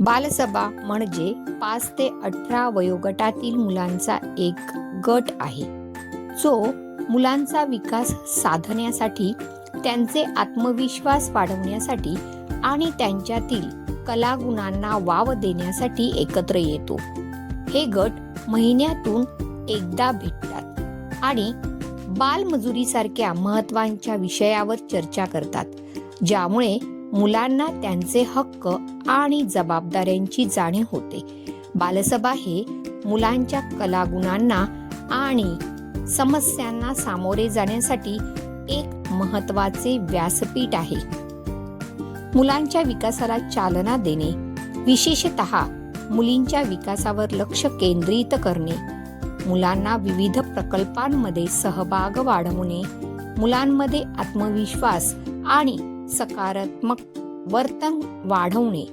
बालसभा म्हणजे पाच ते अठरा वयोगटातील मुलांचा एक गट आहे. जो मुलांचा विकास साधण्यासाठी त्यांचे आत्मविश्वास वाढवण्यासाठी आणि त्यांच्यातील कलागुणांना वाव देण्यासाठी एकत्र येतो. हे गट महिन्यातून एकदा भेटतात आणि बालमजुरीसारख्या महत्त्वांच्या विषयावर चर्चा करतात ज्यामुळे मुलांना त्यांचे हक्क आणि जबाबदाऱ्यांची जाणीव होते. बालसभा हे मुलांच्या कलागुणांना आणि समस्यांना सामोरे जाण्यासाठी एक महत्त्वाचे व्यासपीठ आहे. मुलांच्या विकासाला चालना देणे विशेषत मुलींच्या विकासावर लक्ष केंद्रित करणे मुलांना विविध प्रकल्पांमध्ये सहभाग वाढवणे मुलांमध्ये आत्मविश्वास आणि सकारात्मक वर्तन वाढवणे.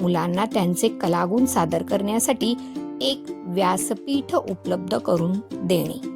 मुलांना त्यांचे कलागुण सादर करण्यासाठी एक व्यासपीठ उपलब्ध करून देणे.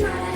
my